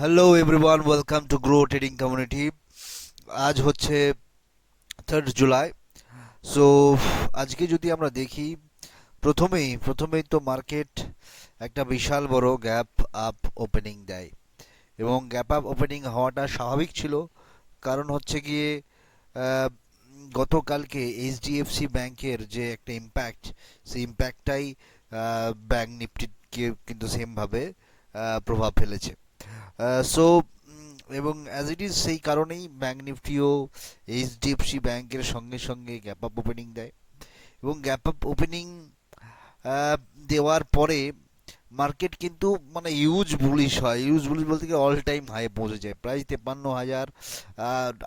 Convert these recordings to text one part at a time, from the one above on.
Hello everyone welcome to grow trading community আজ হচ্ছে third July so আজকে যদি আমরা দেখি, প্রথমেই প্রথমেই তো মার্কেট একটা বিশাল বড় গ্যাপ আপ ওপেনিং দেয়। এবং গ্যাপ আপ ওপেনিং হওয়াটা স্বাভাবিক ছিল, কারণ হচ্ছে গিয়ে গতকালকে এইচডিএফসি ব্যাংকের যে একটা ইম্প্যাক্ট সেই ইম্প্যাক্টটাই ব্যাংক নিফটিকে কিন্তু সেমভাবে প্রভাব ফেলেছে। সো এবং অ্যাজ ইট ইজ সেই কারণেই ব্যাঙ্ক নিফটিও এইচডিএফসি ব্যাংকের সঙ্গে সঙ্গে গ্যাপ আপ ওপেনিং দেয়। এবং গ্যাপ আপ ওপেনিং দেওয়ার পরে মার্কেট কিন্তু মানে ইউজ বুলিশ হয়। ইউজ বুলিশ বলতে গিয়ে অল টাইম হাই পৌঁছে যায়। প্রায় তেপান্ন হাজার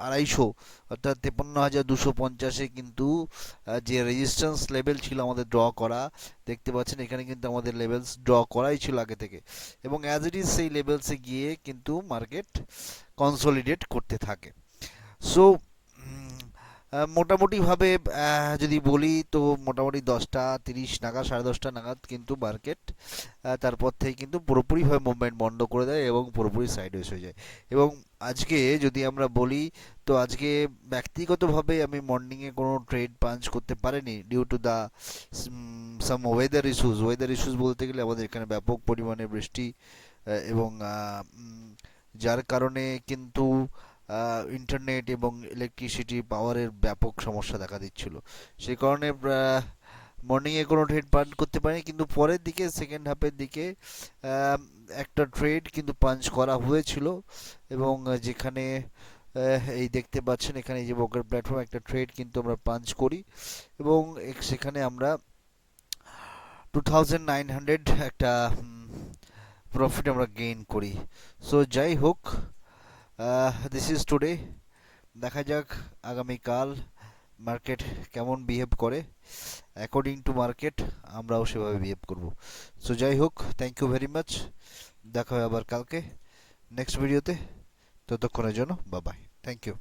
আড়াইশো, অর্থাৎ তেপান্ন হাজার দুশো পঞ্চাশে কিন্তু যে রেজিস্ট্যান্স লেভেল ছিল আমাদের ড্র করা, দেখতে পাচ্ছেন এখানে কিন্তু আমাদের লেভেলস ড্র করাই ছিল আগে থেকে। এবং অ্যাজ ইট ইজ সেই লেভেলসে গিয়ে কিন্তু মার্কেট কনসলিডেট করতে থাকে। সো মোটামুটিভাবে যদি বলি তো মোটামুটি দশটা, তিরিশ নাগাদ, সাড়ে দশটা নাগাদ কিন্তু মার্কেট তারপর থেকে কিন্তু পুরোপুরিভাবে মুভমেন্ট বন্ধ করে দেয় এবং পুরোপুরি সাইডওয়েজ হয়ে যায়। এবং আজকে যদি আমরা বলি, তো আজকে ব্যক্তিগতভাবে আমি মর্নিংয়ে কোনো ট্রেড পাঞ্চ করতে পারিনি due to the some weather issues weather issues বলতে গেলে আমাদের এখানে ব্যাপক পরিমাণে বৃষ্টি এবং যার কারণে কিন্তু ইন্টারনেট এবং ইলেকট্রিসিটি পাওয়ারের ব্যাপক সমস্যা দেখা দিচ্ছিল। সেই কারণে মর্নিংয়ে কোনো ট্রেড পান করতে পারিনি। কিন্তু পরের দিকে সেকেন্ড হাফের দিকে একটা ট্রেড কিন্তু পাঞ্চ করা হয়েছিল। এবং যেখানে এই দেখতে পাচ্ছেন, এখানে যে বকের প্ল্যাটফর্ম একটা ট্রেড কিন্তু আমরা পাঞ্চ করি। এবং সেখানে আমরা টু থাউজেন্ড নাইন হান্ড্রেড একটা প্রফিট আমরা গেইন করি। সো যাই হোক দিস ইজ টুডে দেখা যাক আগামীকাল মার্কেট কেমন বিহেভ করে। অ্যাকর্ডিং টু মার্কেট আমরাও সেভাবে বিহেভ করব। সো যাই হোক থ্যাংক ইউ ভেরি মাচ দেখা হয় আবার কালকে। নেক্সট ভিডিওতে ততক্ষণের জন্য বা বাই থ্যাংক ইউ